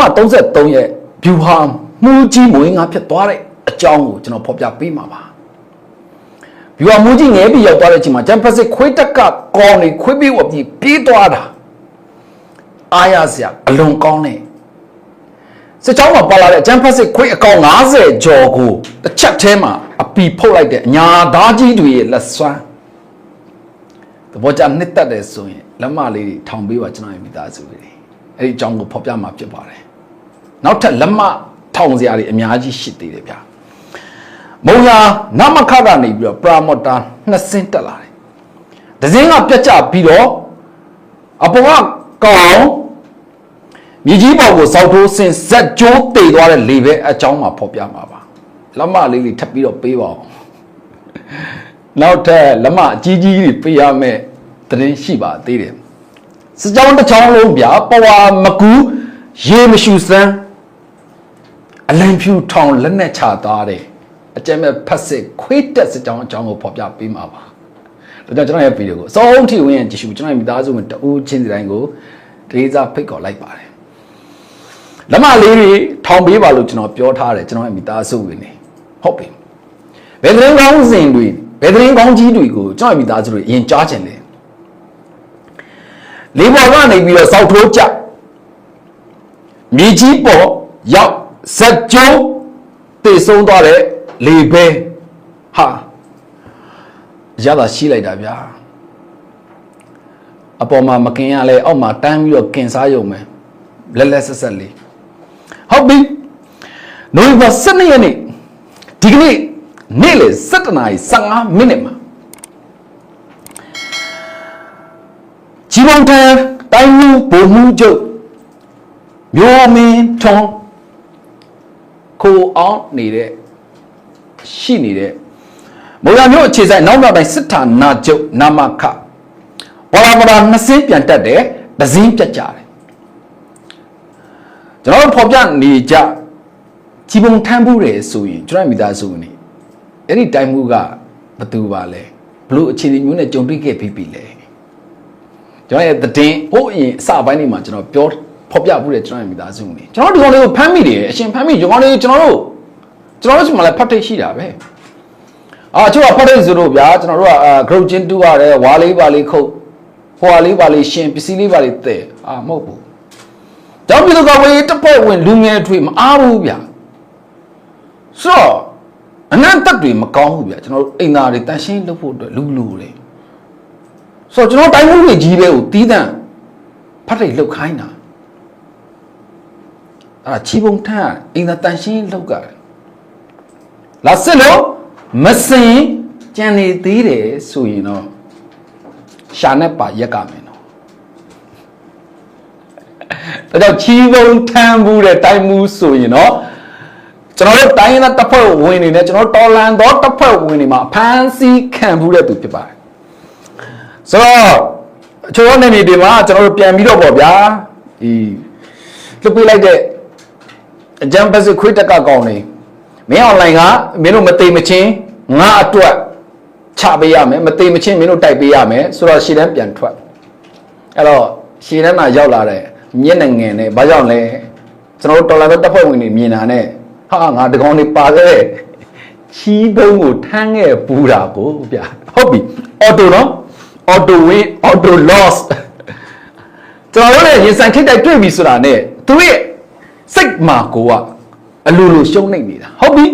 မ33ရဲ့ဗျူဟာမှုကြီးမွေးငါဖြစ်သွားတဲ့အကြောင်းကိုကျွန်တော်ဖော်ပြပေးမှာပါဗျူဟာမှုကြီးငဲပြီးရောက်သွားတဲ့အချိန်မှာဂျမ်ဖက်စစ်ခွေးတက်ကကောင်းနေခွေးပြီးဝပြီးပြေးသွားတာအားရစရာအလွန်ကောင်းတဲ့စစ်ကြောင်းမှာပါလာတဲ့ဂျမ်ဖက်စစ်ခွေးအကောင်90ကျော်ကိုတစ်ချက်တည်းမှာအပီဖုတ်လိုက်တဲ့အညာသားကြီးတွေရဲ့လက်စွမ်းသဘောကျနှစ်သက်တယ်ဆိုရင်လက်မလေးတွေထောင်ပေးပါကျွန်တော်ရဲ့မိသားစုတွေ အဲ့ဒီအကြောင်းကိုဖော်ပြမှာဖြစ်ပါတယ်နောက်ထပ်လက်မထောင်စရာတွေအများကြီးရှိသေးတယ်ဗျာမုံရာနမခကနေပြီးတော့ပရာမော်တာနှစ်စင်းတက်လာတယ်ဒဇင်းကပြတ်ကျပြီးတော့အပေါ်ကကောင်မြေကြီးပေါ်ကိုစောက်ထိုးဆင်ဇက်ကျိုးတေသွားတဲ့လေပဲအကြောင်းမှာဖော်ပြမှာပါလက်မလေးလေးထပ်ပြီးတော့ပေးပါအောင်နောက်ထပ်လက်မအကြီးကြီးတွေပေးရမယ်သတင်းရှိပါသေးတယ် စကြောင်းတစ်ချောင်းလုံးပြပဝါမကူရေမရှူစမ်းအလံဖြူထောင်လက်နဲ့ချသွားတယ်အကြမ်းမဲ့ဖတ်စစ်ခွေးတက်စကြောင်းအကြောင်းကိုဖော်ပြပေးမှာပါဒါကြောင့်ကျွန်တော်ရဲ့ဗီဒီယိုကိုအဆုံးထိဝင်ရင်ကြည့်ရှုကျွန်တော်ရဲ့မိသားစုဝင်တဦးချင်းစီတိုင်းကိုတလေးစားဖိတ်ခေါ်လိုက်ပါတယ်လက်မလေးတွေထောင်ပေးပါလို့ကျွန်တော်ပြောထားတယ်ကျွန်တော်ရဲ့မိသားစုဝင်နေဟုတ်ပြီဘယ်သတင်းကောင်းစဉ်တွေဘယ်သတင်းကောင်းကြီးတွေကိုကျွန်တော်ရဲ့မိသားစုတွေအရင်ကြားချင်တယ် လေးပေါ်ကနေပြီးတော့စောက်ထိုးကြမြေကြီးပေါ်ရောက်ဇက်ကျုံးတည်ဆုံးသွားတဲ့လေပဲဟာရတာရှိလိုက်တာဗျာအပေါ်မှာမกินရလဲအောက်မှာတန်းပြီးတော့กินစားရုံပဲလက်လက်ဆက်ဆက်လေးဟုတ်ပြီနိုဝင်ဘာ12ရက်နေ့ဒီကနေ့နေ့လေ7နာရီ15မိနစ်မှာ ဂျီမုံတန်တိုင်းမှုဘုံမှုချုပ်မျိုးမင်းထွန်းကိုအောင်နေတဲ့ရှိနေတဲ့မော်ရမျိုးအခြေဆိုင်နောက်နောက်တိုင်းစစ်ဌာနာချုပ်နာမခဝလာဝလာနှစ်စင်းပြန်တက်တယ်ဒဇင်းပြတ်ကြတယ်ကျွန်တော်တို့ဖော်ပြနေကြကြီးပုံထမ်းမှုတယ်ဆိုရင်ကျွန်တော်မိသားစုဝင်နေအဲ့ဒီတိုင်းမှုကဘသူပါလဲဘလို့အခြေအနေမျိုးနဲ့ကြုံတွေ့ခဲ့ပြီးပြီလဲ ကျွန်တော်ရဲ့သတင်းဟိုအရင်အစပိုင်းနေမှာကျွန်တော်ပြောဖော်ပြမှုတယ်ကျွန်တော်ရဲ့မိသားစုဝင်နေကျွန်တော်တို့ဒီကောင်လေးကိုဖမ်းမိတယ်အရှင်ဖမ်းမိဒီကောင်လေးကျွန်တော်တို့ကျွန်တော်တို့ဒီမှာလည်းဖတ်ထိတ်ရှိတာပဲအာကျွန်တော်ဖတ်ထိတ်ဆိုတော့ဗျာကျွန်တော်တို့ကအာ group ချင်းတူရတယ်ဝါလေးပါလေးခုတ်ဟွာလေးပါလေးရှင်ပစ္စည်းလေးပါလေးတဲ့အာမဟုတ်ဘူးကျောင်းပြည်သူကဝေးတစ်ဖက်ဝင်လူငယ်ထွေမအားဘူးဗျာဆိုတော့အနန္တတွေမကောင်းဘူးဗျာကျွန်တော်တို့အိမ်သားတွေတန်ရှင်းလုပ်ဖို့အတွက်လူလူတွေ ဆိုတော့ကျွန်တော်တိုင်းမှုတွေကြီးတွေကိုတီးတန့်ဖတ်ထိတ်လောက်ခိုင်းတာအဲ့ဒါချီပုံထမ်းအိမ်သားတန်ရှင်းလောက်ကတယ်လာစစ်လို့မစင်ကြံနေသေးတယ်ဆိုရင်တော့ရှာနဲ့ပါရက်ကမယ်နော်ဒါကြောင့်ချီပုံထမ်းမှုတဲ့တိုင်းမှုဆိုရင်တော့ကျွန်တော်တို့တိုင်းရင်းသားတပ်ဖွဲ့ဝင်နေနဲ့ကျွန်တော်တော်လန်တော့တပ်ဖွဲ့ဝင်နေမှာအဖမ်းဆီးခံမှုတဲ့သူဖြစ်ပါတယ် ဆိုတော့အချို့အနေနဲ့ဒီမှာကျွန်တော်တို့ပြန်ပြီးတော့ပေါ့ဗျာဒီလွတ်ပေးလိုက်တဲ့အကြံပတ်စစ်ခွေးတက်ကကောင်းနေမင်းအွန်လိုင်းကမင်းတို့မသိမချင်းငါအတွက်ချပေးရမယ်မသိမချင်းမင်းတို့တိုက်ပေးရမယ်ဆိုတော့ရှည်တန်းပြန်ထွက်အဲ့တော့ရှည်တန်းမှာရောက်လာတဲ့မျက်နှာငယ်နဲ့ဘာကြောင့်လဲကျွန်တော်တို့တော်လာတော့တပ်ဖွဲ့ဝင်တွေမြင်တာနဲ့ဟာငါတကောင်လေးပါခဲ့တဲ့ချီးဘုံကိုထမ်းခဲ့ပူတာကိုဗျဟုတ်ပြီအော်တိုနော် အော်တိုဝင်းအော်တို loss ကျွန်တော်တို့လည်းရင်ဆိုင်ထိတ်တိုက်တွေ့ပြီဆိုတာနဲ့သူရဲ့စိတ်မှာကိုကအလိုလိုရှုံးနေနေတာဟုတ်ပြီ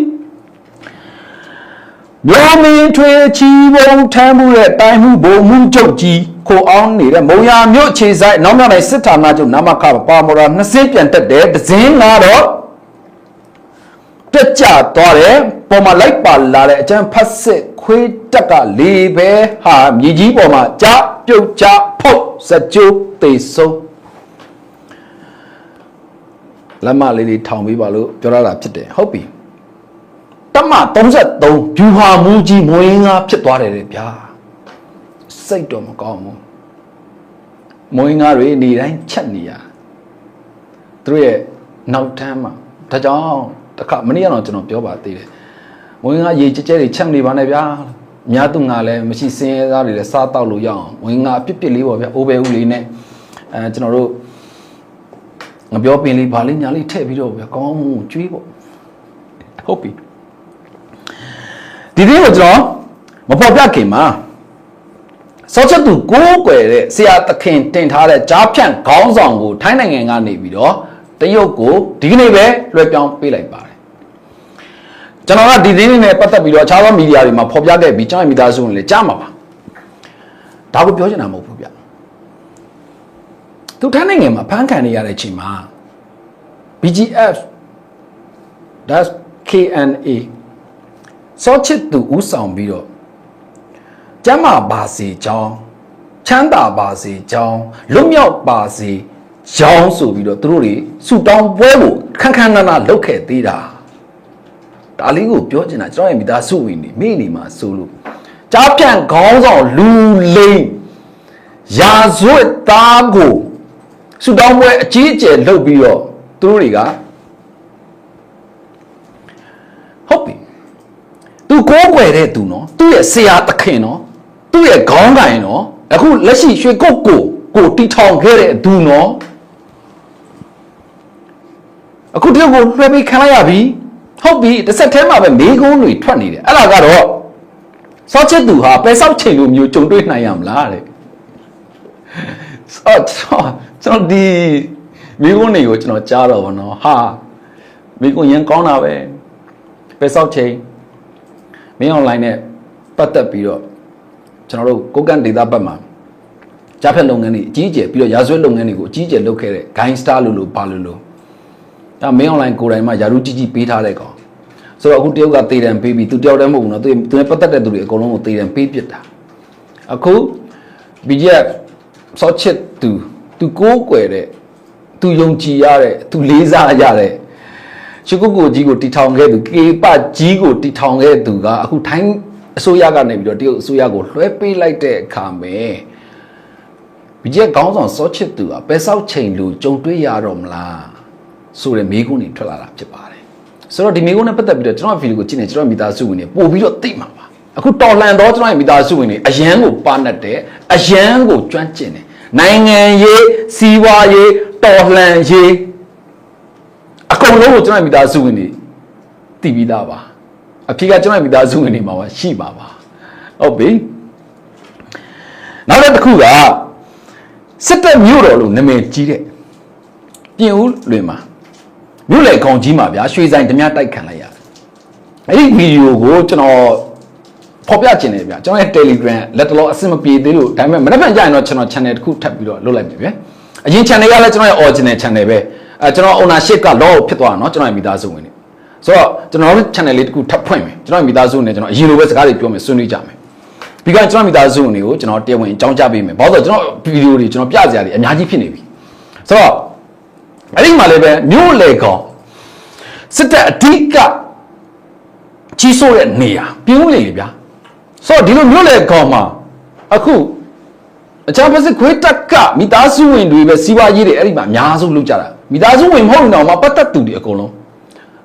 မျိုးမင်းထွေချီဘုံထမ်းမှုတဲ့တိုင်းမှုဘုံမှုကျုပ်ကြီးခိုအောင်နေတဲ့မုံရမြို့ခြေဆိုင်နောက်မြောက်တိုင်းစစ်ဌာနချုပ်နာမခပါမော်ရာနှစ်စင်းပြန်တက်တယ်ဒဇင်းကတော့တက်ကြသွားတယ်ပေါ်မှာလိုက်ပါလာတဲ့အကျန်းဖတ်စစ် ခွေးတက်ကလေးပဲဟာမြေကြီးပေါ်မှာကြပြုတ်ကြဖုတ်စကြိုးတေဆုံးလက်မလေးလေးထောင်ပေးပါလို့ပြောရတာဖြစ်တယ်ဟုတ်ပြီတမ33ဗျူဟာမူကြီးမွေးငါဖြစ်သွားတယ်လေဗျာစိတ်တော့မကောင်းဘူးမွေးငါတွေနေတိုင်းချက်နေရသူတို့ရဲ့နောက်တန်းမှာဒါကြောင့်တခါမနေ့ကတော့ကျွန်တော်ပြောပါသေးတယ် မွေးငါရေကြဲကြဲတွေချက်နေပါနဲ့ဗျာအများသူငါလည်းမရှိစင်းရဲသားတွေလည်းစားတောက်လို့ရအောင်မွေးငါအပြစ်ပြစ်လေးပေါ့ဗျာအိုးပဲဦးလေးနဲ့အဲကျွန်တော်တို့ငပြောပင်လေးဘာလေးညာလေးထည့်ပြီးတော့ဗျာကောင်းမှုကျွေးပေါ့ဟုတ်ပြီဒီနေ့ကိုကျွန်တော်မဖော်ပြခင်မှာစောချက်သူကိုးကွယ်တဲ့ဆရာသခင်တင်ထားတဲ့ကြားဖြန့်ခေါင်းဆောင်ကိုထိုင်းနိုင်ငံကနေပြီးတော့တရုတ်ကိုဒီကနေ့ပဲလွှဲပြောင်းပေးလိုက်ပါတယ် ကျွန်တော်ကဒီသတင်းလေးနဲ့ပတ်သက်ပြီးတော့အခြားသောမီဒီယာတွေမှာဖော်ပြခဲ့ပြီးကျွန်တော်မိသားစုဝင်လည်းကြားမှာပါဒါကိုပြောချင်တာမဟုတ်ဘူးဗျသူထိုင်းနိုင်ငံမှာဖမ်းခံနေရတဲ့အချိန်မှာ BGF that's KNA စောချစ်သူဥဆောင်ပြီးတော့ကျမ်းမာပါစေကြောင်းချမ်းသာပါစေကြောင်းလွတ်မြောက်ပါစေကြောင်းဆိုပြီးတော့သူတို့တွေဆူတောင်းပွဲကိုခန်းခန်းနာနာလုပ်ခဲ့သေးတာ ဒါလေးကိုပြောချင်တာကျွန်တော်ရဲ့မိသားစုဝင်နေမိနေမှာဆိုလို့ကြားပြန့်ခေါင်းဆောင်လူလိမ်ရာဇဝတ်သားကိုဆူတောင်းပွဲအကြီးအကျယ်လုပ်ပြီးတော့သူတို့တွေကဟုတ်ပြီသူကိုးကွယ်တဲ့သူနော်သူ့ရဲ့ဆရာသခင်နော်သူ့ရဲ့ခေါင်းကိုင်နော်အခုလက်ရှိရွှေကုတ်ကိုကိုတီထောင်ခဲ့တဲ့သူနော်အခုတယောက်ကိုလွှဲပေးခံလိုက်ရပြီ ဟုတ်ပြီတစ်ဆက်တည်းမှာပဲမေးကုန်းတွေထွက်နေတယ်အဲ့ဒါကတော့စောချစ်သူဟာပဲဆောက်ချိန်လိုမျိုးကြုံတွေ့နိုင်ရမလားတဲ့ဆောကျွန်တော်ဒီမိကုန်းတွေကိုကျွန်တော်ကြားတော့ဗောနော်ဟာမိကုန်းရင်ကောင်းတာပဲပဲဆောက်ချိန်မင်းအွန်လိုင်းနဲ့ပတ်သက်ပြီးတော့ကျွန်တော်တို့ကိုကန်ဒေတာဘက်မှာကြားဖြတ်လုပ်ငန်းတွေအကြီးအကျယ်ပြီးတော့ရာဇဝတ်လုပ်ငန်းတွေကိုအကြီးအကျယ်လုပ်ခဲ့တဲ့ gain star လို့လို့ပါလို့လို့ ဒါမင်းအွန်လိုင်းကိုယ်တိုင်မှာယာရုကြီးကြီးပေးထားတဲ့ကောင်ဆိုတော့အခုတယောက်ကတေတံပေးပြီးသူတယောက်တည်းမဟုတ်ဘူးနော်သူသူနဲ့ပတ်သက်တဲ့သူတွေအကုန်လုံးကိုတေတံပေးပစ်တာအခု BGF စောချစ်သူသူကိုးကွယ်တဲ့သူယုံကြည်ရတဲ့သူလေးစားရတဲ့ရှုကုတ်ကိုကြီးကိုတီထောင်ခဲ့သူကေပကြီးကိုတီထောင်ခဲ့သူကအခုထိုင်းအစိုးရကနေပြီးတော့တရုတ်အစိုးရကိုလွှဲပေးလိုက်တဲ့အခါမှာဘီဂျက်ခေါင်းဆောင်စောချစ်သူကပဲဆောက်ချိန်လူကြုံတွေ့ရတော့မလား ဆိုတဲ့မိကုန်းတွေထွက်လာတာဖြစ်ပါတယ်ဆိုတော့ဒီမိကုန်းနဲ့ပတ်သက်ပြီးတော့ကျွန်တော်ဗီဒီယိုကိုကြည့်နေကျွန်တော်မိသားစုဝင်တွေပို့ပြီးတော့သိမှာပါအခုတော်လှန်တော့ကျွန်တော်မိသားစုဝင်တွေအရန်ကိုပါနှက်တယ်အရန်ကိုကျွမ်းကျင်တယ်နိုင်ငံရေးစီးပွားရေးတော်လှန်ရေးအကုန်လုံးကိုကျွန်တော်မိသားစုဝင်တွေသိပြီးသားပါအဖြေကကျွန်တော်မိသားစုဝင်တွေမှာပါရှိပါပါဟုတ်ပြီနောက်တစ်ခုကစစ်တပ်မြို့တော်လို့နာမည်ကြီးတဲ့ပြင်ဦးလွင်မှာ မြို့လေကောင်ကြီးမှာဗျာရွှေဆိုင်ဓမြတိုက်ခံလိုက်ရတယ်အဲ့ဒီဗီဒီယိုကိုကျွန်တော်ဖော်ပြခြင်းတယ်ဗျာကျွန်တော်ရဲ့ Telegram လက်တလောအဆင်မပြေသေးလို့ဒါပေမဲ့မနေ့ကကြာရင်တော့ကျွန်တော် channel တစ်ခုထပ်ပြီးတော့လုပ်လိုက်ပြီဗျာအရင် channel ကလည်းကျွန်တော်ရဲ့ original channel ပဲအဲကျွန်တော် ownership က law ဖြစ်သွားတာเนาะကျွန်တော်ရဲ့မိသားစုဝင်တွေဆိုတော့ကျွန်တော်တို့ channel လေးတစ်ခုထပ်ဖွင့်မယ်ကျွန်တော်ရဲ့မိသားစုဝင်တွေကျွန်တော်အရင်လိုပဲစကားတွေပြောမယ်ဆွေးနွေးကြမယ်ပြီးတော့ကျွန်တော်မိသားစုဝင်တွေကိုကျွန်တော်တရားဝင်အကြောင်းကြားပေးမယ်ဘာလို့လဲဆိုတော့ကျွန်တော်ဗီဒီယိုတွေကျွန်တော်ပြစရာတွေအများကြီးဖြစ်နေပြီဆိုတော့ အဲ့ဒီမှာလည်းပဲမြို့လေကောင်စစ်တပ်အဓိကကြီးစိုးတဲ့နေရာပြင်းဦးလေလေဗျာဆိုတော့ဒီလိုမြို့လေကောင်မှာအခုအချမ်းပစစ်ခွေးတက်ကမိသားစုဝင်တွေပဲစီးပွားရေးတွေအဲ့ဒီမှာအများဆုံးလုပ်ကြတာမိသားစုဝင်မဟုတ်ရင်တော့မှပတ်သက်သူတွေအကုန်လုံး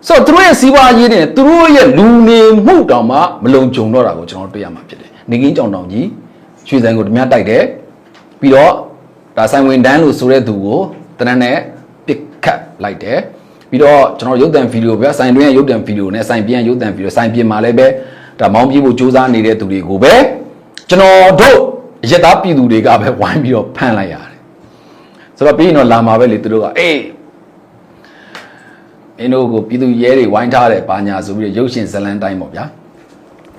ဆိုတော့သူတို့ရဲ့စီးပွားရေးတွေနဲ့သူတို့ရဲ့လူနေမှုတောင်မှမလုံခြုံတော့တာကိုကျွန်တော်တွေ့ရမှာဖြစ်တယ်နေကင်းကြောင်တောင်ကြီးရွှေဆိုင်ကိုဓမြတိုက်တယ်ပြီးတော့ဒါဆိုင်ဝင်တန်းလို့ဆိုတဲ့သူကိုတနက်နဲ့ပစ်ခတ် လိုက်တယ်ပြီးတော့ကျွန်တော်ရုပ်သံဗီဒီယိုပဲဆိုင်တွင်းရဲ့ရုပ်သံဗီဒီယိုနဲ့ဆိုင်ပြန်ရုပ်သံဗီဒီယိုဆိုင်ပြင်မှာလည်းပဲဒါမောင်းပြေးဖို့စူးစမ်းနေတဲ့သူတွေကိုပဲကျွန်တော်တို့ရက်သားပြည်သူတွေကပဲဝိုင်းပြီးတော့ဖမ်းလိုက်ရတယ်ဆိုတော့ပြီးရင်တော့လာမှာပဲလေသူတို့ကအေးအင်းတို့ကိုပြည်သူရဲတွေဝိုင်းထားတယ်ဘာညာဆိုပြီးတော့ရုပ်ရှင်ဇလန်တိုင်းပေါ့ဗျာ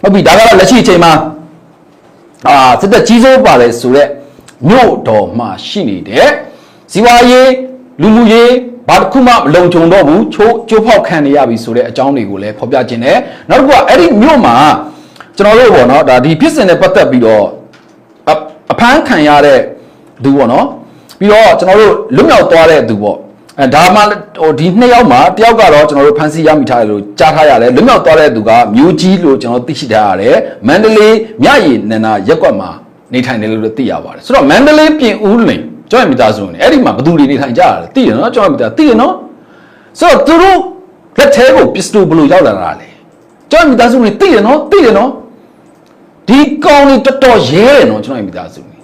ဟုတ်ပြီဒါကတော့လက်ရှိအချိန်မှာအာစစ်တပ်ကြီးစိုးပါတယ်ဆိုတော့မြို့တော်မှာရှိနေတဲ့ဇီဝရေးလူမှုရေး ဘာတစ်ခုမှမလုံခြုံတော့ဘူးချိုးကျိုးဖောက်ခံနေရပြီဆိုတဲ့အကြောင်းတွေကိုလည်းဖော်ပြခြင်းတယ်နောက်တစ်ခုကအဲ့ဒီမြို့မှာကျွန်တော်တို့ပေါ့နော်ဒါဒီဖြစ်စဉ်နဲ့ပတ်သက်ပြီးတော့အအဖမ်းခံရတဲ့သူပေါ့နော်ပြီးတော့ကျွန်တော်တို့လွတ်မြောက်သွားတဲ့သူပေါ့အဲဒါမှဟိုဒီနှစ်ယောက်မှာတယောက်ကတော့ကျွန်တော်တို့ဖမ်းဆီးရမိထားတယ်လို့ကြားထားရတယ်လွတ်မြောက်သွားတဲ့သူကမျိုးကြီးလို့ကျွန်တော်သိရှိထားရတယ်မန္တလေးမြရည်နန္ဒာရက်ကွက်မှာနေထိုင်တယ်လို့သိရပါတယ်ဆိုတော့မန္တလေးပြင်ဦးလင် ကျွန်တော်မိသားစုနေအဲ့ဒီမှာဘသူတွေနေထိုင်ကြရတယ်သိရနော်ကျွန်တော်မိသားသိရနော်ဆိုတော့သူတို့လက်ထဲကိုပစ္စတိုဘလို့ရောက်လာတာလေကျွန်တော်မိသားစုနေသိရနော်သိရနော်ဒီကောင်လေးတော်တော်ရဲတယ်နော်ကျွန်တော်မိသားစုနေ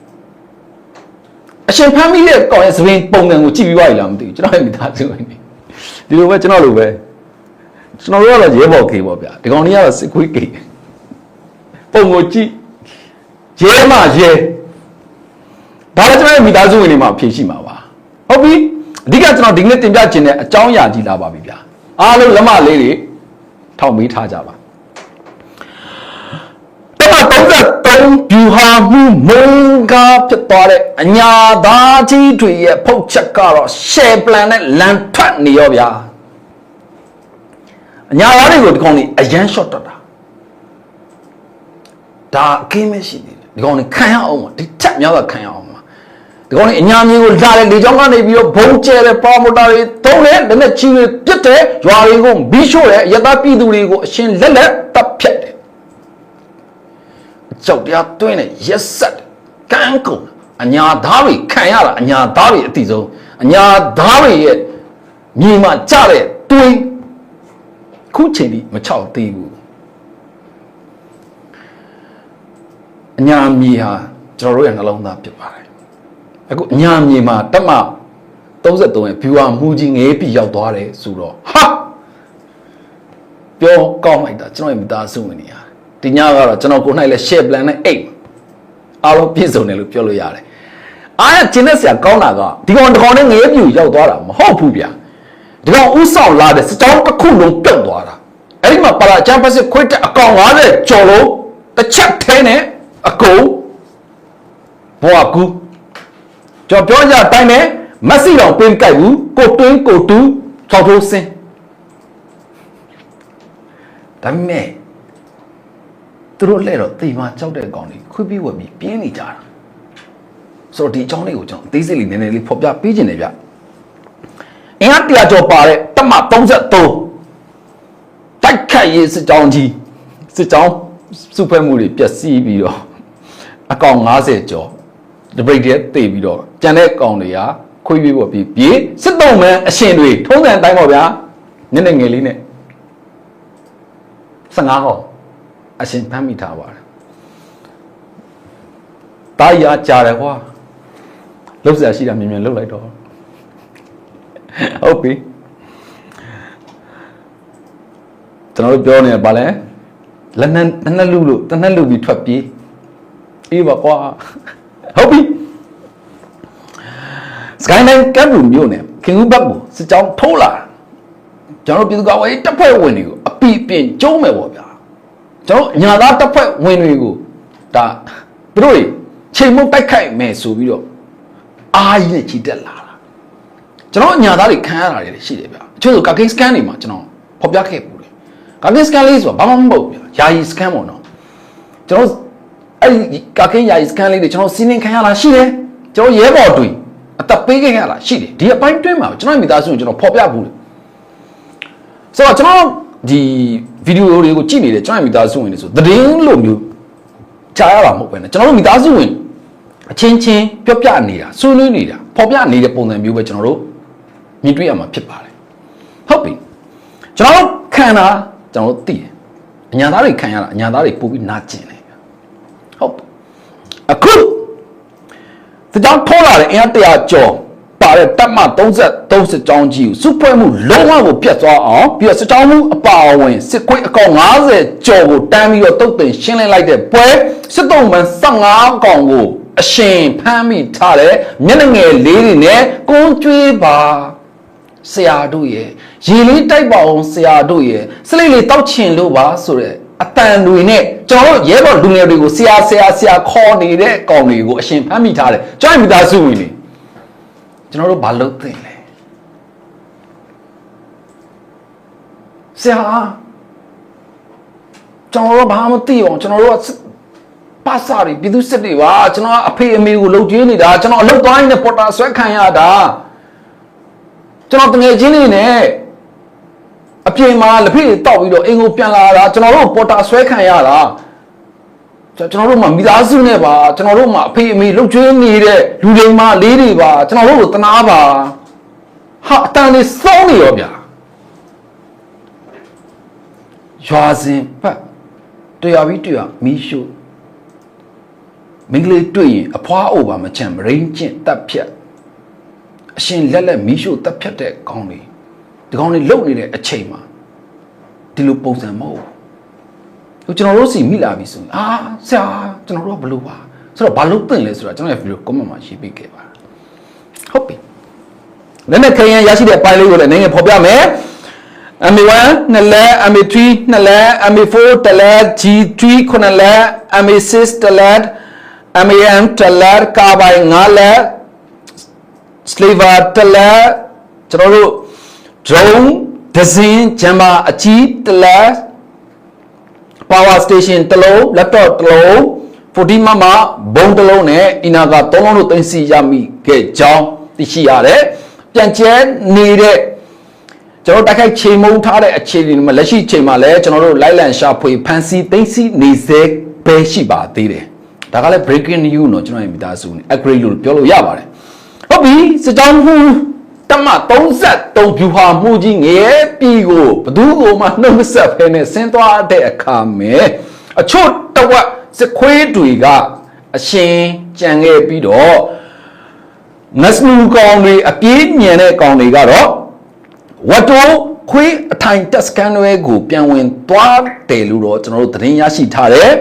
အအရှင်ဖမ်းမိတဲ့ကောင်ရဲ့သပင်ပုံစံကိုကြည့်ပြီးသွားပြီလားမသိဘူးကျွန်တော်ရဲ့မိသားစုဝင်နေဒီလိုပဲကျွန်တော်လိုပဲကျွန်တော်တို့ကတော့ရဲဘော်ခေပေါ့ဗျာဒီကောင်ကြီးကတော့စစ်ခွေးကေပုံကိုကြည့်ရဲမှရဲ ဒါလည်းကျွန်တော်ရဲ့မိသားစုဝင်တွေမှာအဖြေရှိမှာပါဟုတ်ပြီအဓိကကျွန်တော်ဒီနေ့တင်ပြခြင်းတဲ့အကြောင်းအရာကြီးလာပါပြီဗျာအားလုံးလက်မလေးတွေထောက်မေးထားကြပါတမ33ဗျူဟာမှုမုန်းကားဖြစ်သွားတဲ့အညာသားကြီးတွေရဲ့ဖုတ်ချက်ကတော့ share plan နဲ့လန်ထွက်နေရောဗျာအညာသားတွေကိုဒီကောင်ကြီးအရန် short တက်တာဒါအကင်းမရှိသေးတယ်ဒီကောင်ကြီးခံရအောင်ပါဒီချက်များကခံရအောင်ပါ ဒီကောင်ကြီးအညာမျိုးကိုလာတယ်လေကြောင်းကနေပြီးတော့ဘုံကျဲတယ်ပါမိုတာတွေသုံးတယ်လက်နဲ့ချီတွေပြစ်တယ်ရွာတွေကိုဘီးရှို့တယ်ရသပြည်သူတွေကိုအရှင်လက်လက်တပ်ဖြတ်တယ်ကြောက်တရားတွင်းနဲ့ရက်ဆက်ကန်းကုန်အညာသားတွေခံရတာအညာသားတွေအတိဆုံးအညာသားတွေရဲ့မြေမှာကြတဲ့တွင်းခုချိန်ထိမချောက်သေးဘူးအညာမြေဟာကျွန်တော်တို့ရဲ့နှလုံးသားဖြစ်ပါတယ် အခုအညာမြေမှာတက်မ33ရဲ့ viewer မူကြီးငယ်ပြီးရောက်သွားတယ်ဆိုတော့ဟာပြောကောင်းလိုက်တာကျွန်တော်ရဲ့မိသားစုဝင်နေရတယ်ဒီညကတော့ကျွန်တော်ကိုယ်၌လည်း share plan နဲ့အိတ်အားလုံးပြည့်စုံတယ်လို့ပြောလို့ရတယ်အားရကျင်းတဲ့ဆရာကောင်းတာကဒီကောင်ဒီကောင်နဲ့ငရဲပြူရောက်သွားတာမဟုတ်ဘူးဗျာဒီကောင်ဥဆောင်လာတဲ့စတောင်းတစ်ခုလုံးပြုတ်သွားတာအဲ့ဒီမှာပါလာချမ်ပစစ်ခွိတ်တဲ့အကောင်90ကျော်လုံးတစ်ချက်ထဲနဲ့အကုန်ဘောကူ ကျွန်တော်ပြောကြအတိုင်းနဲ့မက်ဆီတော်ပင်းကြိုက်ဘူးကိုတွင်းကိုတူးထောက်ထိုးစင်းဒါပေမဲ့သူတို့လဲတော့တိမ်မကြောက်တဲ့ကောင်တွေခွေးပြီးဝက်ပြီးပြင်းနေကြတာဆိုတော့ဒီအကြောင်းလေးကိုကျွန်တော်အသေးစိတ်လေးနည်းနည်းလေးဖော်ပြပေးခြင်းတယ်ဗျအင်အားတရားကျော်ပါတဲ့တမ33တိုက်ခတ်ရေးစစ်ကြောင်းကြီးစစ်ကြောင်းစုဖွဲ့မှုတွေပျက်စီးပြီးတော့အကောင်90ကျော် တပိတ်တည်းတေပြီးတော့ကြံတဲ့ကောင်တွေကခွေးပြီးဝက်ပြီးပြေးစစ်တုံးမန်းအရှင်တွေထုံးစံအတိုင်းပေါ့ဗျာနည်းနည်းငယ်လေးနဲ့15ဟောအရှင်ဖမ်းမိထားပါတယ်။တာရကြတယ်ကွာ။လှုပ်ရှားရှိတာမြင်မြင်လှုပ်လိုက်တော့ဟုတ်ပြီ။ကျွန်တော်တို့ပြောနေပါလဲလက်နဲ့တနက်လူလို့တနက်လူပြီးထွက်ပြေးအေးပါကွာ။ ဟုတ်ပြီ။ Skyline ကပ်ဘူးမျိုးနဲ့ခင်ဦးဘက်ကိုစစ်ကြောင်းထိုးလာကျွန်တော်တို့ပြည်သူ့ကာကွယ်ရေးတပ်ဖွဲ့ဝင်တွေကိုအပိပြင်ကျုံးမယ်ပေါ့ဗျာ။ကျွန်တော်ညာသားတပ်ဖွဲ့ဝင်တွေကိုဒါသူတို့တွေချိန်မုတ်တိုက်ခိုက်မယ်ဆိုပြီးတော့အာကြီးနဲ့ကြီးတက်လာတာကျွန်တော်ညာသားတွေခံရတာတွေရှိတယ်ဗျအချို့ဆိုကာကင်းစကန်တွေမှာကျွန်တော်ဖော်ပြခဲ့ပူတယ်ကာကင်းစကန်လေးဆိုတာဘာမှမဟုတ်ဗျယာယီစကန်ပေါ့နော်ကျွန်တော် အဲ့ဒီကာကင်းယာယီစကန်လေးတွေကျွန်တော်စီးနှင်းခံရတာရှိတယ်ကျွန်တော်ရဲဘော်တွေအသက်ပေးခဲ့ရတာရှိတယ်ဒီအပိုင်းတွင်းမှာကျွန်တော်မိသားစုကိုကျွန်တော်ဖော်ပြပူတယ်ဆိုတော့ကျွန်တော်ဒီဗီဒီယိုတွေကိုကြည့်နေတဲ့ကျွန်တော်မိသားစုဝင်တွေဆိုသတင်းလိုမျိုးကြားရတာမဟုတ်ပဲねကျွန်တော်တို့မိသားစုဝင်အချင်းချင်းပြောပြနေတာဆွေးနွေးနေတာပေါ်ပြနေတဲ့ပုံစံမျိုးပဲကျွန်တော်တို့မြင်တွေ့ရမှာဖြစ်ပါတယ်ဟုတ်ပြီကျွန်တော်တို့ခံတာကျွန်တော်တို့သိတယ်အညာသားတွေခံရတာအညာသားတွေပို့ပြီးနာကျင်တယ် ဟုတ်ပြီအခုစကြောင်းထိုးလာတဲ့အင်အားတရာကျော်ပါတဲ့တပ်မ33စစ်ကြောင်းကြီးကိုစုဖွဲ့မှုလုံးဝကိုပြတ်သွားအောင်ပြီးတော့စစ်ကြောင်းမှုအပါအဝင်စစ်ခွေးအကောင်90ကျော်ကိုတန်းပြီးတော့တုတ်တင်ရှင်းလင်းလိုက်တဲ့ပွဲစစ်တုံးမှန်15ကောင်ကိုအရှင်ဖမ်းမိထားတဲ့မျက်နှာငယ်လေးတွေနဲ့ကုန်းကျွေးပါဆရာတို့ရဲ့ရေလေးတိုက်ပါအောင်ဆရာတို့ရဲ့စလိတ်လေးတောက်ချင်လို့ပါဆိုတဲ့ အတန်တွေနဲ့ကျွန်တော်တို့ရဲဘော်လူငယ်တွေကိုဆရာဆရာဆရာခေါ်နေတဲ့ကောင်တွေကိုအရှင်ဖမ်းမိထားတယ်ကျွန်တော်မိသားစုဝင်တွေကျွန်တော်တို့ဘာလုပ်သင့်လဲဆရာကျွန်တော်တို့ဘာမှမသိအောင်ကျွန်တော်တို့ကစစ်ပါစာတွေပြည်သူစစ်တွေပါကျွန်တော်ကအဖေအမေကိုလှုပ်ကြွေးနေတာကျွန်တော်အလုပ်သွားရင်းနဲ့ပေါ်တာဆွဲခံရတာကျွန်တော်တငယ်ချင်းတွေနဲ့ အပြင်မှာလက်ဖေးတောက်ပြီးတော့အင်ကိုပြန်လာတာကျွန်တော်တို့ပေါ်တာဆွဲခံရတာကျွန်တော်တို့မှမိသားစုနဲ့ပါကျွန်တော်တို့မှအဖေအမေလှုပ်ကြွေးနေတဲ့လူတွေမှလေးတွေပါကျွန်တော်တို့ကိုတနာပါဟာအတန်လေးစောင်းနေရောဗျာရွာစဉ်ဖက်တရားပြီးတရားမီးရှို့မိန်းကလေးတွေ့ရင်အဖွားအိုပါမချမ်းမရင်းကျင့်တက်ဖြတ်အရှင်လက်လက်မီးရှို့တက်ဖြတ်တဲ့ကောင်းတွေ ဒီကောင်းတွေလုံနေတဲ့အချိန်မှာဒီလိုပုံစံမဟုတ်ဘူးကျွန်တော်တို့စီမိလာပြီဆိုရင်အာဆရာကျွန်တော်တို့ကဘလို့ပါဆိုတော့ဘာလို့တင်လဲဆိုတော့ကျွန်တော်ရဲ့ဗီဒီယို comment မှာရေးပေးခဲ့ပါဟုတ်ပြီလက်နဲ့ခရင်ရရှိတဲ့ပိုင်းလေးကိုလည်းနည်းနည်းဖော်ပြမယ် MA1 နှစ်လက် MA3 နှစ်လက် MA4 တစ်လက် G3 ခုနှစ်လက် MA6 တစ်လက် MAM တစ်လက်ကာဘိုင်၅လက် Slaver တစ်လက်ကျွန်တော်တို့ drone ဒဇင်းဂျမ်မာအကြီးတစ်လက် power station တစ်လုံး laptop တစ်လုံး40မမဘုံတစ်လုံးနဲ့အီနာက3လုံးလို့သိသိရမိခဲ့ကြောင်းသိရှိရတယ်ပြန်ကျဲနေတဲ့ကျွန်တော်တိုက်ခိုက်ချိန်မုံထားတဲ့အခြေအနေမှာလက်ရှိချိန်မှာလည်းကျွန်တော်တို့လိုက်လံရှာဖွေဖန်စီသိသိနေစေပဲရှိပါသေးတယ်ဒါကလည်း breaking news တော့ကျွန်တော်ရဲ့မိသားစုနဲ့ agree လို့ပြောလို့ရပါတယ်ဟုတ်ပြီစကြောင်းမှု တမ33ဖြူဟာမှုကြီးငရဲပြီကိုဘသူ့ကိုမှနှုတ်မဆက်ဖဲနဲ့ဆင်းသွားတဲ့အခါမှာအချို့တဝက်စခွေးတွေကအရှင်ကြံခဲ့ပြီးတော့ငစနူကောင်တွေအပြေးညံတဲ့ကောင်တွေကတော့ဝတ်တိုခွေးအထိုင်တက်စကန်တွေကိုပြန်ဝင်သွားတယ်လို့တော့ကျွန်တော်တို့သတင်းရရှိထားတယ်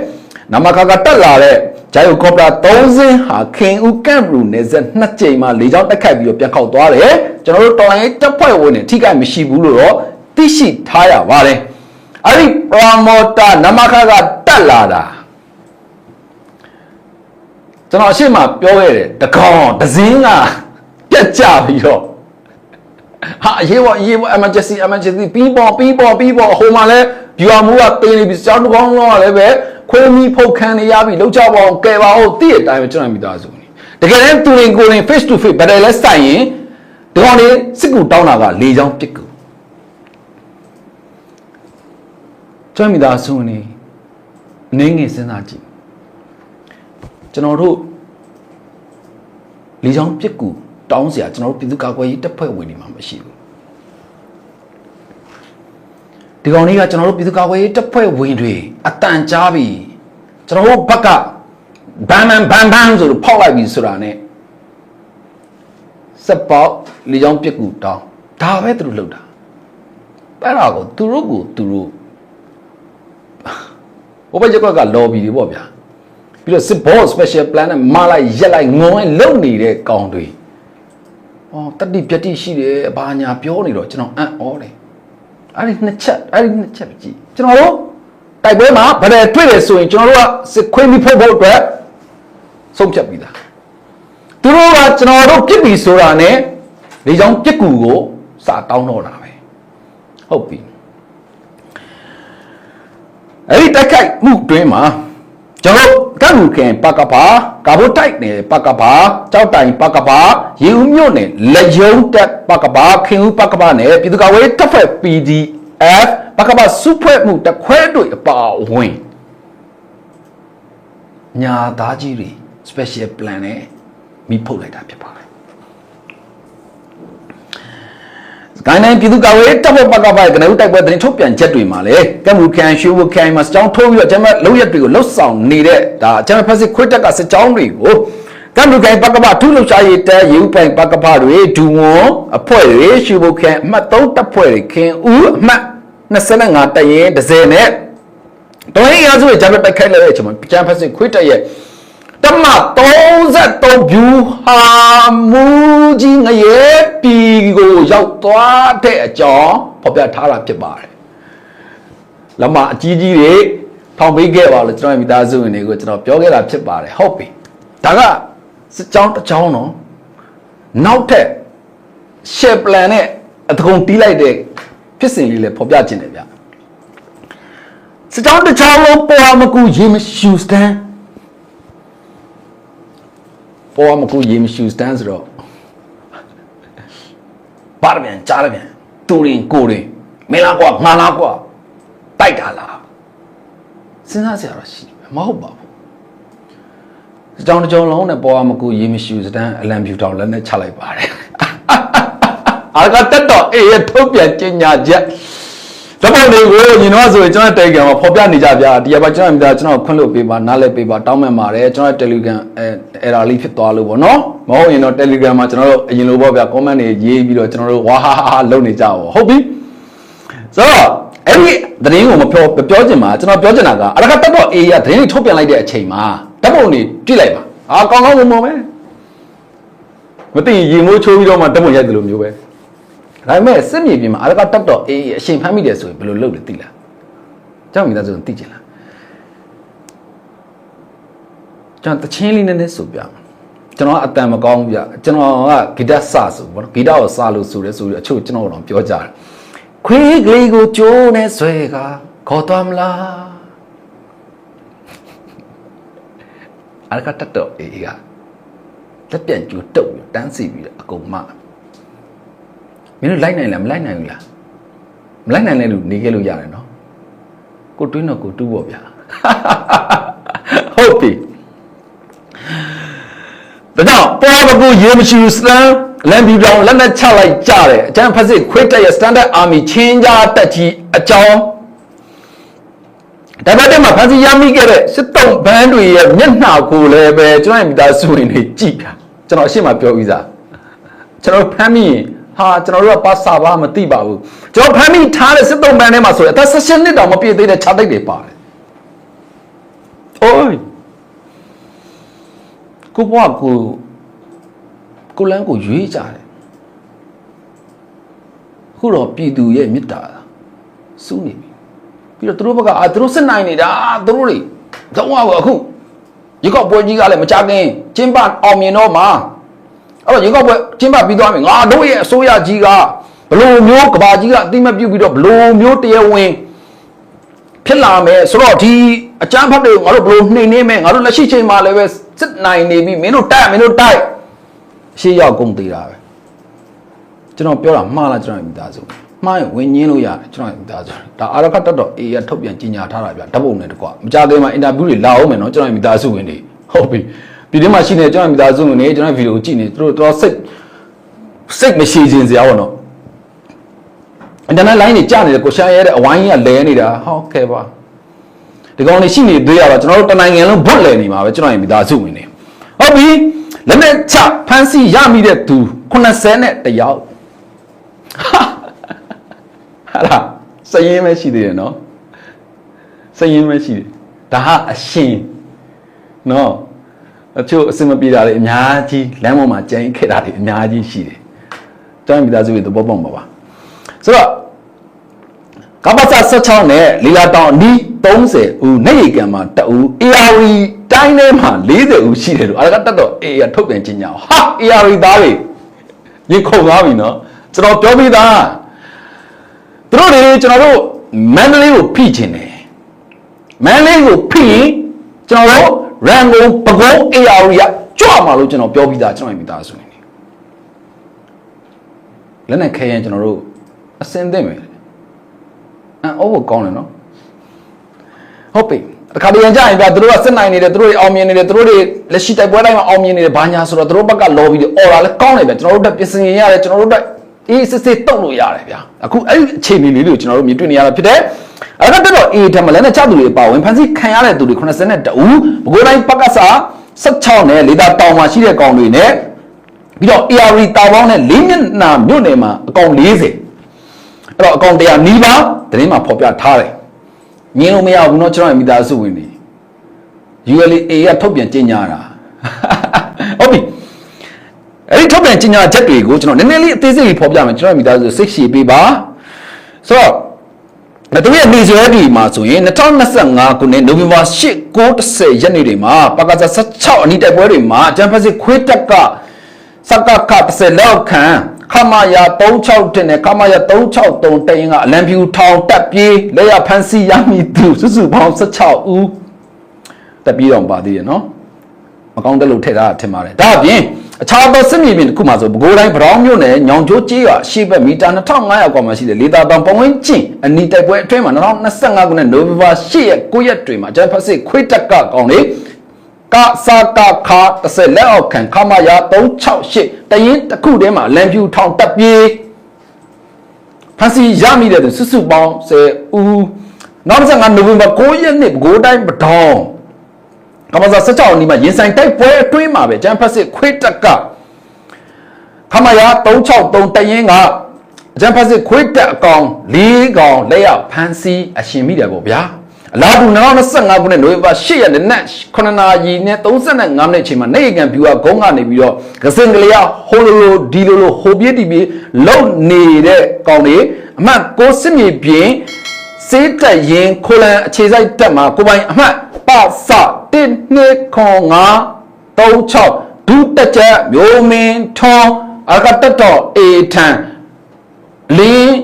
နမခကတက်လာတဲ့ ဂျိုင်ယိုကော်ပတာ3စင်းဟာခင်ဦးကန့်ဘရူနယ်ဆက်နှစ်ကြိမ်မှလေကြောင်းတက်ခတ်ပြီးတော့ပြန်ခောက်သွားတယ်ကျွန်တော်တို့တော်လိုင်းတပ်ဖွဲ့ဝင်တွေထိခိုက်မရှိဘူးလို့တော့သိရှိထားရပါတယ်အဲ့ဒီပရမောတာနမခကတက်လာတာကျွန်တော်အရှိမပြောခဲ့တယ်တကောင်ဒဇင်းကပြက်ကြပြီးတော့ဟာအရေးပေါ်အရေးပေါ် emergency emergency ပြီးပေါ်ပြီးပေါ်ပြီးပေါ်ဟိုမှာလဲ viewer မှုကတင်းနေပြီစောင်းတကောင်းလုံးကလည်းပဲ ခွေးမီဖုတ်ခံနေရပြီလောက်ကြပါအောင်ကဲပါအောင်တည့်အတိုင်းပဲကျွန်တော်မိသားစုနေတကယ်တမ်းသူရင်ကိုယ်ရင် face to face ဗတယ်လဲစိုက်ရင်ဒီကောင်လေးစစ်ကူတောင်းတာကလေချောင်းပစ်ကူကျွန်တော်မိသားစုနေအနေငယ်စဉ်းစားကြည့်ကျွန်တော်တို့လေချောင်းပစ်ကူတောင်းเสียကျွန်တော်တို့ပြည်သူ့ကာကွယ်ရေးတပ်ဖွဲ့ဝင်တွေမှာမရှိဘူးဒီကောင်လေးကကျွန်တော်တို့ပြည်သူ့ကာကွယ်ရေးတပ်ဖွဲ့ဝင်တွေအတန်ကြားပြီ ကျွန်တော်တို့ဘက်ကဘန်ဘန်ဘန်ဘန်ဆိုလို့ဖောက်လိုက်ပြီဆိုတာ ਨੇ စက်ပေါက်လေချောင်းပစ်ကူတောင်းဒါပဲသူတို့လုပ်တာအဲ့ဒါကိုသူတို့ကိုသူတို့ဘဘရက်ကွက်က lobby တွေပေါ့ဗျာပြီးတော့စစ်ဘော special plan နဲ့မလိုက်ရက်လိုက်ငုံလိုက်လုံနေတဲ့ကောင်တွေ။အော်တတိပြတိရှိတယ်ဘာညာပြောနေတော့ကျွန်တော်အံ့ဩတယ်။အဲ့ဒီနှစ်ချက်အဲ့ဒီနှစ်ချက်ကြည့်ကျွန်တော်တို့ တိုက်ပွဲမှာဗတယ်တွေ့တယ်ဆိုရင်ကျွန်တော်တို့ကစစ်ခွေးပြီးဖို့ဖို့အတွက်ဆုံးဖြတ်ပြီးသား။သူတို့ကကျွန်တော်တို့ပြစ်ပြီဆိုတာနဲ့လေချောင်းပြစ်ကူကိုစာတောင်းတော့တာပဲ။ဟုတ်ပြီ။အဲ့ဒီတိုက်ခိုက်မှုတွင်းမှာကျွန်တော်ကန့်လူခင်ပကပါကာဘိုတိုက်နယ်ပကပါကြောက်တိုင်ပကပါရေဦးမြို့နယ်လက်ယုံတက်ပကပါခင်ဦးပကပါနဲ့ပြည်သူ့ကာကွယ်တပ်ဖွဲ့ PDF ပကပါစုဖွဲ့မှုတခွဲတွေအပါအဝင်ညာသားကြီးတွေ special plan နဲ့မိဖုတ်လိုက်တာဖြစ်ပါတယ်ကိုင်းနိုင်ပြည်သူ့ကာကွယ်တပ်ဖွဲ့ပကပါကနဦးတိုက်ပွဲသတင်းထုတ်ပြန်ချက်တွေမှာလေကမ်မူကန်ရှူဝကန်မှာစကြောင်းထိုးပြီးတော့ကျွန်မလုံရက်တွေကိုလှုပ်ဆောင်နေတဲ့ဒါကျွန်မဖက်စစ်ခွေးတက်ကစကြောင်းတွေကို ကမ်မူကန်ပကပါထုလှုပ်ရှားရေးတဲရေဦးပိုင်ပကပါတွေဒူဝွန်အဖွဲ့တွေရှူဝကန်အမှတ်3တပ်ဖွဲ့တွေခင်ဦးအမှတ်25တရင်ဒဇယ်နဲ့တော်ရင်ရာစုရဲ့ဂျမ်တိုက်ခိုက်လိုက်တဲ့အချိန်မှာကျွန်မဖက်စစ်ခွေးတက်ရဲ့တမ33ဗျူဟာမူကြီးငရဲပီကိုရောက်သွားတဲ့အကြောင်းဖော်ပြထားတာဖြစ်ပါတယ်။လမအကြီးကြီးတွေထောင်ပေးခဲ့ပါလို့ကျွန်တော်မိသားစုဝင်တွေကိုကျွန်တော်ပြောခဲ့တာဖြစ်ပါတယ်ဟုတ်ပြီ။ဒါက စကြောင်းတစ်ကြောင်းတော့နောက်ထပ် share plan နဲ့အတကုံတီးလိုက်တဲ့ဖြစ်စဉ်လေးလည်းဖော်ပြခြင်းတယ်ဗျ။စကြောင်းတစ်ကြောင်းလုံးပေါ်မကူရေမရှူစတန်းပေါ်မကူရေမရှူစတန်းဆိုတော့ပါရပြန်ကြားရပြန်တူရင်ကိုရင်မင်းလားကွာငါလားကွာတိုက်တာလားစဉ်းစားစရာတော့ရှိတယ်မဟုတ်ပါဘူး စကြောင်းတစ်ကြောင်းလုံးနဲ့ပေါ်မကူရေမရှူစတန်းအလံဖြူတောင်လက်နဲ့ချလိုက်ပါတယ်အာကတက်တော့အေးရထုတ်ပြန်ကျင်ညာချက်ဓာတ်ပုံတွေကိုညီတော်ဆိုရင်ကျွန်တော် Telegram မှာဖော်ပြနေကြဗျာဒီကပါကျွန်တော်မိသားကျွန်တော်ခွင့်လို့ပေးပါနားလဲပေးပါတောင်းမှန်ပါတယ်ကျွန်တော် Telegram အဲအဲ့ဒါလေးဖြစ်သွားလို့ပေါ့နော်မဟုတ်ရင်တော့ Telegram မှာကျွန်တော်တို့အရင်လိုပေါ့ဗျာ comment တွေရေးပြီးတော့ကျွန်တော်တို့ဝါဟာဟာလုပ်နေကြပါဟုတ်ပြီဆိုတော့အဲ့ဒီသတင်းကိုမပြောမပြောချင်ပါကျွန်တော်ပြောချင်တာကအရကတက်တော့ A ရသတင်းတွေထုတ်ပြန်လိုက်တဲ့အချိန်မှာ ဓာတ်ပုံတွေကြည့်လိုက်ပါအာကောင်းကောင်းမွန်မွန်ပဲမသိရင်ရေမိုးချိုးပြီးတော့မှဓာတ်ပုံရိုက်တယ်လို့မျိုးပဲဒါပေမဲ့စစ်မြေပြင်မှာအရကတက်တော့အေးအရှင်ဖမ်းမိတယ်ဆိုရင်ဘယ်လိုလုပ်လဲသိလားကျောင်းမိသားစုသိချင်လားကျွန်တော်တချင်းလေးနည်းနည်းဆိုပြမယ်ကျွန်တော်ကအတန်မကောင်းဘူးဗျကျွန်တော်ကဂီတစဆိုဘောနော်ဂီတကိုစလို့ဆိုရဲဆိုပြီးအချို့ကျွန်တော်တော့ပြောကြတယ်ခွေးကလေးကိုကြိုးနဲ့ဆွဲကခေါ်သွားမလား အရကတက်တော့အေးကလက်ပြန်ကျူတုတ်ပြီးတန်းစီပြီးတော့အကုန်မမင်းတို့လိုက်နိုင်လားမလိုက်နိုင်ဘူးလားမလိုက်နိုင်တဲ့လူနေခဲ့လို့ရတယ်နော်ကိုတွင်းတော့ကိုတူးပေါ့ဗျာဟုတ်ပြီဒါကြောင့်ပေါ်ပကူရေမရှိဘူးစတန်လန်ဘီပြောင်းလက်နဲ့ချလိုက်ကြတယ်အကျန်းဖက်စစ်ခွေးတက်ရဲ့ standard army ချင်းကြားတက်ကြီးအကြောင်း ဒါပေမဲ့မှာဖန်စီရမိခဲ့တဲ့စစ်တုံးဘန်းတွေရဲ့မျက်နှာကိုလည်းပဲကျွန်တော်ရဲ့မိသားစုဝင်တွေကြည့်တာကျွန်တော်အရှိမပြောပြီးသားကျွန်တော်ဖမ်းမိရင်ဟာကျွန်တော်တို့ကပါစာပါမသိပါဘူးကျွန်တော်ဖမ်းမိထားတဲ့စစ်တုံးပန်းထဲမှာဆိုရင်အသက်16နှစ်တောင်မပြည့်သေးတဲ့ခြားတိတ်တွေပါတယ်။အိုးကိုဘွားကိုကိုလန်းကိုရွေးကြတယ်။ခုတော့ပြည်သူရဲ့မေတ္တာစူးနေပြီ။ ပြီးတော့သူတို့ဘက်ကအာသူတို့စစ်နိုင်နေတာသူတို့တွေတော့အခုရေကောက်ပွဲကြီးကလည်းမကြခင်ကျင်းပအောင်မြင်တော့မှာအဲ့တော့ရေကောက်ပွဲကျင်းပပြီးသွားပြီငါတို့ရဲ့အစိုးရကြီးကဘလို့မျိုးကဘာကြီးကအတိမတ်ပြုတ်ပြီးတော့ဘလို့မျိုးတရားဝင်ဖြစ်လာမယ်ဆိုတော့ဒီအကြမ်းဖက်တွေကိုငါတို့ဘလို့နှိမ်နေမယ်ငါတို့လက်ရှိချိန်မှာလည်းပဲစစ်နိုင်နေပြီမင်းတို့တိုက်မင်းတို့တိုက်ရှေ့ရောက်ကုန်သေးတာပဲကျွန်တော်ပြောတာမှားလားကျွန်တော်မိသားစု မှားရင်ဝင်ညင်းလို့ရတယ်ကျွန်တော်မိသားစုဒါအာရခတ်တက်တော့အေးရထုတ်ပြန်ကြီးညာထားတာဗျဓာတ်ပုံနဲ့တကွမကြသေးမှအင်တာဗျူးတွေလာအောင်မယ်နော်ကျွန်တော်မိသားစုဝင်တွေဟုတ်ပြီပြည်ထဲမှာရှိနေကျွန်တော်မိသားစုဝင်တွေကျွန်တော်ဗီဒီယိုကြည့်နေသူတို့တော့စိတ်စိတ်မရှိခြင်းစရာပေါ့နော်အင်တာနက်လိုင်းတွေကျနေတယ်ကိုရှာရဲတဲ့အဝိုင်းကြီးကလဲနေတာဟုတ်ကဲ့ပါဒီကောင်တွေရှိနေသေးရတော့ကျွန်တော်တို့တနိုင်ငံလုံးဘွတ်လဲနေမှာပဲကျွန်တော်ရဲ့မိသားစုဝင်တွေဟုတ်ပြီလက်နဲ့ချဖမ်းဆီးရမိတဲ့သူ80နဲ့တယောက်ဟာ လားစရင်ပဲရှိသေးတယ်နော်စရင်ပဲရှိတယ်ဒါဟာအရှင်နော်အချို့အစင်မပြေတာတွေအများကြီးလမ်းပေါ်မှာကြိမ်ခဲ့တာတွေအများကြီးရှိတယ်ကျောင်းမိသားစုတွေသဘောပေါက်ပါပါဆိုတော့ကပ္ပစ16နဲ့လီလာတောင်အနီး30ဦးနေရီကံမှာတအူ ARV တိုင်းထဲမှာ40ဦးရှိတယ်လို့အဲ့ဒါကတက်တော့အေးရထုတ်ပြန်ခြင်းညာဟာ ARV သားတွေရင်ခုန်သွားပြီနော်ကျွန်တော်ပြောပြီးသား သူတို့တွေကျွန်တော်တို့မန္တလေးကိုဖိချင်တယ်မန္တလေးကိုဖိရင်ကျွန်တော်တို့ရန်ကုန်ပကုံး ARV ရကြွမှာလို့ကျွန်တော်ပြောပြီးသားကျွန်တော်မိသားစုနေလက်နဲ့ခဲရင်ကျွန်တော်တို့အစင်သိမ့်မယ်အန်အိုးကိုကောင်းတယ်နော်ဟုတ်ပြီတခါတည်းရန်ကြရင်ပြသူတို့ကစစ်နိုင်နေတယ်သူတို့တွေအောင်မြင်နေတယ်သူတို့တွေလက်ရှိတိုက်ပွဲတိုင်းမှာအောင်မြင်နေတယ်ဘာညာဆိုတော့သူတို့ဘက်က lobby တွေအော်တာလည်းကောင်းတယ်ဗျကျွန်တော်တို့တက်ပြင်ဆင်ရတယ်ကျွန်တော်တို့တက် အေးစစ်စစ်တုတ်လို့ရတယ်ဗျအခုအဲ့ဒီအခြေအနေလေးတွေကိုကျွန်တော်တို့မြင်တွေ့နေရတာဖြစ်တယ်အဲ့ဒါကတော့အေးဓမ္မလဲနဲ့ချသူတွေအပါဝင်ဖန်စီခံရတဲ့သူတွေ82ဦးဘကိုးတိုင်းပက္ကစာ16နဲ့လေသာတောင်မှာရှိတဲ့ကောင်တွေနဲ့ပြီးတော့ AR တာပေါင်းနဲ့၄မျက်နှာမြို့နယ်မှာအကောင်40အဲ့တော့အကောင်100နီးပါးသတင်းမှာဖော်ပြထားတယ်ငင်းလို့မရဘူးเนาะကျွန်တော်ရဲ့မိသားစုဝင်တွေ ULA ကထုတ်ပြန်ကြေညာတာဟုတ်ပြီ အဲ့ဒီထုတ်ပြန်ကြေညာချက်တွေကိုကျွန်တော်နည်းနည်းလေးအသေးစိတ်လေးဖော်ပြမယ်ကျွန်တော်ရဲ့မိသားစုစိတ်ရှည်ပေးပါဆိုတော့ဒါတို့ရဲ့နေဆွဲဒီမှာဆိုရင်2025ခုနှစ်နိုဝင်ဘာ8 9 10ရက်နေ့တွေမှာပကစား16အနီးတိုက်ပွဲတွေမှာဂျမ်ဖက်စစ်ခွေးတက်ကစကခ30လောက်ခံခမရ36တင်နဲ့ခမရ363တရင်ကအလံဖြူထောင်တက်ပြေးလက်ရဖန်စီရမိသူစုစုပေါင်း16ဦးတက်ပြေးတော့ပါသေးတယ်နော်မကောင်းတဲ့လို့ထည့်ထားတာထင်ပါတယ်ဒါအပြင် အခြားသောစစ်မြေပြင်တစ်ခုမှာဆိုပဲခူးတိုင်းဗရောင်းမြို့နယ်ညောင်ကျိုးကျေးရွာရှေ့ဘက်မီတာ2500ကွာမှာရှိတဲ့လေသာတောင်ပဝင်းကျင်အနီတိုက်ပွဲအတွင်းမှာ2025ခုနှစ်နိုဝင်ဘာ10ရက်9ရက်တွင်မှာဂျပန်စစ်ခွေးတက်ကကောင်လေးကစာကခါ30လက်အောက်ခံခမရ368တရင်တစ်ခုတည်းမှာလန်ဖြူထောင်တက်ပြေးဖဖန်စီရမိတဲ့သူစုစုပေါင်း10ဦးနောက်တစ်ငါနိုဝင်ဘာ9ရက်နေ့ဘကိုးတိုင်းပထောင် ကမ္ဘာစာ16အနီးမှာရင်ဆိုင်တိုက်ပွဲအတွင်းမှာပဲဂျမ်ဖတ်စစ်ခွေးတက်ကခမရ363တရင်ကအဂျမ်ဖတ်စစ်ခွေးတက်အကောင်၄ကောင်လက်ရောက်ဖန်စီအရှင်မိတယ်ပေါ့ဗျာအလားတူ2025ခုနှစ်နိုဝင်ဘာ8ရက်နေ့နက်9နာရီနဲ့35မိနစ်အချိန်မှာနေကန်ဗျူဟာဂုံးကနေပြီးတော့ကစင်ကလေးရဟိုလိုလိုဒီလိုလိုဟိုပြေးတီပြေးလုံနေတဲ့ကောင်တွေအမှတ်ကိုစစ်မြေပြင်စေးတက်ရင်ခိုလန်အခြေစိုက်တက်မှာကိုပိုင်အမှတ်ပစ 1 2ခွန်5 36ဒုတက်ချက်မျိုးမင်းထွန်းအကတတော်အေထန်လင်း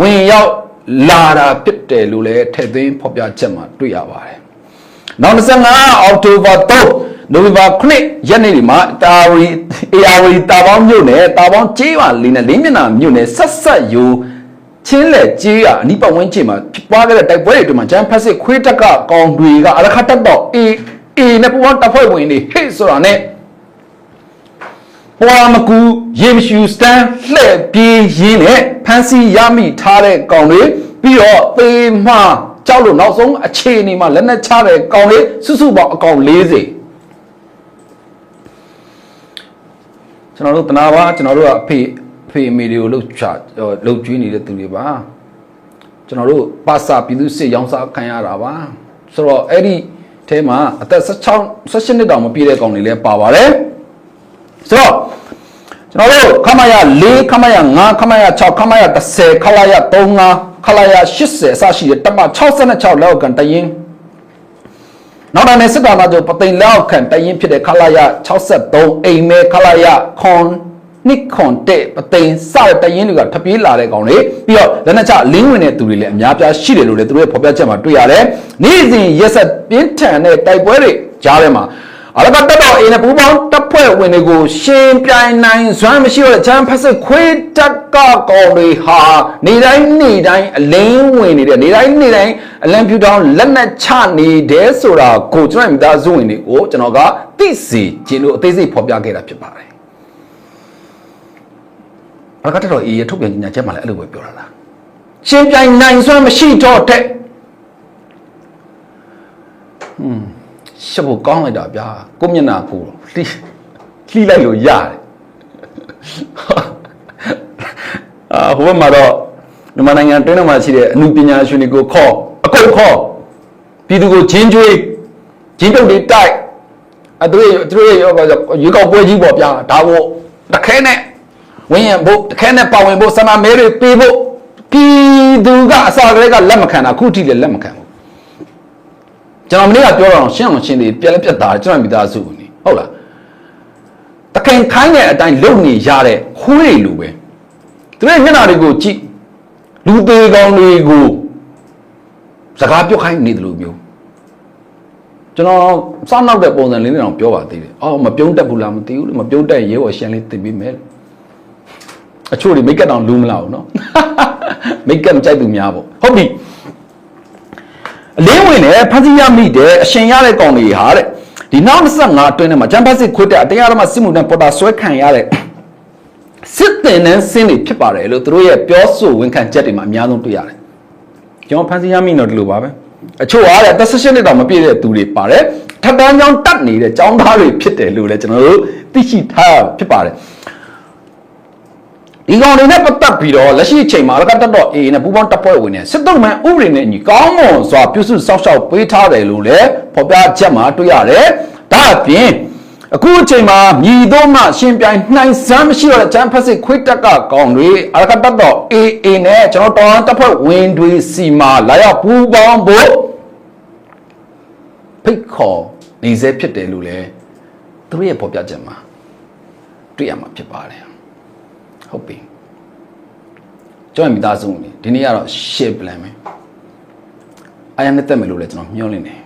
ဝင်ရောက်လာတာဖြစ်တယ်လို့လည်းထည့်သွင်းဖော်ပြချက်မှာတွေ့ရပါတယ်။နောက်25အောက်တိုဘာ3နိုဝင်ဘာ9ရက်နေ့ဒီမှာတာဝရီအေယာဝရီတာပေါင်းမြို့နယ်တာပေါင်းကျေးရွာလေးနဲ့လေးမျက်နှာမြို့နယ်ဆက်ဆက်ယူ ချင်းလက်ကျေးရအနီးပတ်ဝန်းကျင်မှာဖြစ်ပွားခဲ့တဲ့တိုက်ပွဲတွေအတွင်းမှာဂျမ်ဖက်စစ်ခွေးတက်ကကောင်တွေကအရခတ်တက်တော့အေအေနဲ့ပူပေါင်းတပ်ဖွဲ့ဝင်တွေဟေ့ဆိုတာနဲ့ပွာမကူရေမရှူစတန်လှဲ့ပြေးရင်းနဲ့ဖန်စီရမိထားတဲ့ကောင်တွေပြီးတော့သေမှကြောက်လို့နောက်ဆုံးအခြေအနေမှာလက်နက်ချတဲ့ကောင်တွေစုစုပေါင်းအကောင်40ကျွန်တော်တို့တနာပါကျွန်တော်တို့ကအဖေအ ဖေအမေတွေကိုလှုပ်ချလှုပ်ကျွေးနေတဲ့သူတွေပါကျွန်တော်တို့ပါစာပြည်သူစစ်ရောင်းစားခံရတာပါဆိုတော့အဲ့ဒီအဲမှာအသက်16 16နှစ်တောင်မပြည့်တဲ့ကောင်တွေလည်းပါပါတယ်ဆိုတော့ကျွန်တော်တို့ခမရ4ခမရ5ခမရ6ခမရ10ခလာရ35ခလာရ80အစရှိတဲ့တမ66လောက်ကန်တရင်နောက်တိုင်းစစ်တာမှာကျပသိမ်လောက်ခံတရင်ဖြစ်တဲ့ခလာရ63အိမ်မဲခလာရခွန် နိခွန်တဲ့ပသိမ်စတဲ့တရင်တွေကထပြေးလာတဲ့ကောင်တွေပြီးတော့လက်နက်ချလင်းဝင်တဲ့သူတွေလည်းအများပြားရှိတယ်လို့လည်းသူတို့ရဲ့ဖော်ပြချက်မှာတွေ့ရတယ်နေ့စဉ်ရက်ဆက်ပြင်းထန်တဲ့တိုက်ပွဲတွေကြားထဲမှာအလကတက်တော့အင်းနဲ့ပူပေါင်းတပ်ဖွဲ့ဝင်တွေကိုရှင်ပြိုင်နိုင်စွမ်းမရှိတော့တဲ့ချမ်းဖက်စစ်ခွေးတက်ကကောင်တွေဟာနေတိုင်းနေတိုင်းအလင်းဝင်နေတဲ့နေတိုင်းနေတိုင်းအလံပြူတောင်းလက်နက်ချနေတယ်ဆိုတာကိုကျွန်တော်မိသားစုဝင်တွေကိုကျွန်တော်ကသိစေခြင်းလို့အသေးစိတ်ဖော်ပြခဲ့တာဖြစ်ပါတယ် အလကတက်တော့အေးရထုတ်ပြန်ညချက်မှလည်းအဲ့လိုပဲပြောတာလားရှင်ပြိုင်နိုင်စွမ်းမရှိတော့တဲ့ဟွန်းရှက်ဖို့ကောင်းလိုက်တာဗျာကိုမျက်နှာကိုလှီးလှီးလိုက်လို့ရတယ်အာဟိုဘက်မှာတော့မြန်မာနိုင်ငံတွင်းထဲမှာရှိတဲ့အမှုပညာရှင်တွေကိုခေါ်အကုန်ခေါ်ပြည်သူကိုချင်းကျွေးချင်းတုပ်တွေတိုက်အသူတို့သူတို့ရဲ့ရေကောက်ပွဲကြီးပေါ့ဗျာဒါကိုတခဲနဲ့ ဝင်းရဖို့တခဲနဲ့ပါဝင်ဖို့ဆန္ဒမဲတွေပေးဖို့ပြည်သူကအစာကလေးကလက်မခံတာခုထိလည်းလက်မခံဘူးကျွန်တော်မနေ့ကပြောတော့ရှင်းအောင်ရှင်းသေးပြက်လက်ပြက်သားကျွန်တော်မိသားစုနေဟုတ်လားတခင်ခိုင်းတဲ့အတိုင်းလုံနေရတဲ့ခွေးတွေလိုပဲသူတို့မျက်နှာတွေကိုကြည့်လူသေးကောင်းတွေကိုစကားပြောခိုင်းနေတယ်လို့မျိုးကျွန်တော်စောင့်နောက်တဲ့ပုံစံလေးနဲ့တော့ပြောပါသေးတယ်အော်မပြုံးတတ်ဘူးလားမသိဘူးမပြုံးတတ်ရဲဘော်ရှန်လေးတင်ပေးမယ် အချို့တွေမိတ်ကပ်တောင်လူးမလာဘူးเนาะမိတ်ကပ်မကြိုက်သူများပေါ့ဟုတ်ပြီအလင်းဝင်တယ်ဖန်စီရမိတယ်အရှင်ရတဲ့ကောင်တွေဟာတဲ့ဒီနောက်25အတွင်းထဲမှာဂျမ်ဘတ်စစ်ခွတ်တဲ့အတရားဓမ္မစစ်မှုနဲ့ပေါ်တာဆွဲခံရတဲ့စစ်တင်နှန်းစင်းတွေဖြစ်ပါတယ်လို့သူတို့ရဲ့ပြောဆိုဝန်ခံချက်တွေမှာအများဆုံးတွေ့ရတယ်ကျွန်တော်ဖန်စီရမိတော့ဒီလိုပါပဲအချို့အားတဲ့အသက်16နှစ်တောင်မပြည့်တဲ့သူတွေပါတယ်ထပ်တန်းကြောင်းတတ်နေတဲ့ចောင်းသားတွေဖြစ်တယ်လို့လည်းကျွန်တော်တို့သိရှိထားဖြစ်ပါတယ် ဒီကောင်တွေနဲ့ပတ်သက်ပြီးတော့လက်ရှိအချိန်မှာလည်းတက်တော့အေးနဲ့ပူပေါင်းတပ်ဖွဲ့ဝင်နေစစ်တုံးမှန်ဥပဒေနဲ့အညီကောင်းမွန်စွာပြုစုစောင့်ရှောက်ပေးထားတယ်လို့လည်းဖော်ပြချက်မှာတွေ့ရတယ်။ဒါအပြင်အခုအချိန်မှာမြည်သောမှရှင်ပြိုင်နှိုင်စမ်းမရှိတော့တဲ့ချမ်းဖက်စစ်ခွေးတက်ကကောင်တွေအရကတက်တော့အေးအေးနဲ့ကျွန်တော်တော်တပ်ဖွဲ့ဝင်တွေစီမှာလာရောက်ပူပေါင်းဖို့ဖိတ်ခေါ်နေစေဖြစ်တယ်လို့လည်းသူတို့ရဲ့ဖော်ပြချက်မှာတွေ့ရမှာဖြစ်ပါတယ်။ ဟုတ်ပြီကျွန်တော်မိသားစုနေဒီနေ့ကတော့ share plan ပဲအားရနဲ့တက်မယ်လို့လည်းကျွန်တော်မျှော်လင့်တယ်